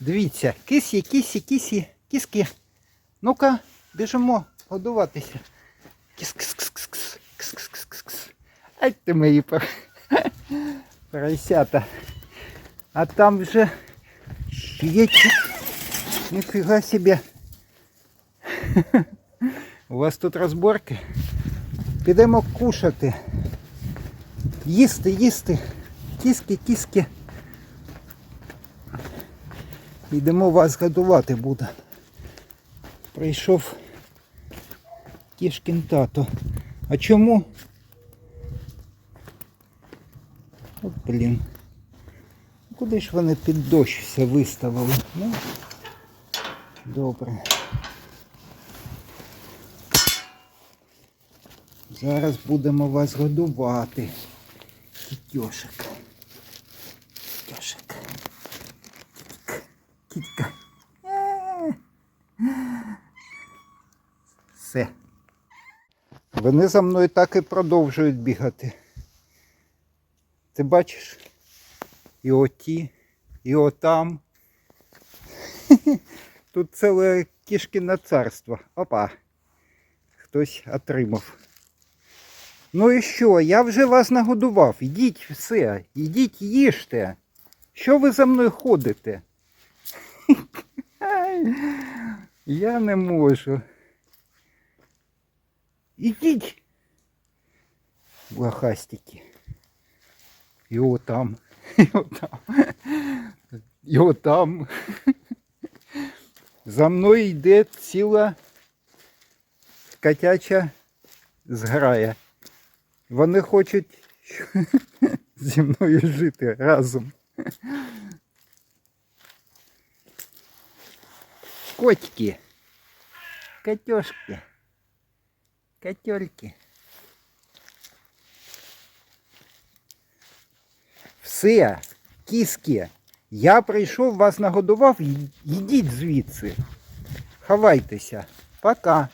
Дивіться, кисі, кисі, кисі, кіски. Ну-ка, біжимо годуватися. Кис, кис, кис, кис, кис, кис, кис, кис, кис. Ай ти мої пор- поросята. А там вже є. Ніфіга собі. У вас тут розборки? Підемо кушати. Їсти, їсти. Кіски, кіски. Йдемо вас годувати буде. Прийшов кішкін тато. А чому? От блін. Куди ж вони під дощ все виставили? Ну, добре. Зараз будемо вас годувати. Кітьошек. Кітьошек. Кітька. Все. Вони за мною так і продовжують бігати. Ти бачиш? І оті, і отам. Тут ціле кішкине царство. Опа. Хтось отримав. Ну і що? Я вже вас нагодував. Ідіть все, ідіть їжте. Що ви за мною ходите? Я не можу. Ідіть. Блохастики. І отам. І отам. І отам. За мною йде ціла котяча зграя. Вони хочуть зі мною жити разом. Котики. Котешки. Котельки. Все, кіски. Я прийшов, вас нагодував, й- йдіть звідси. Ховайтеся. Пока.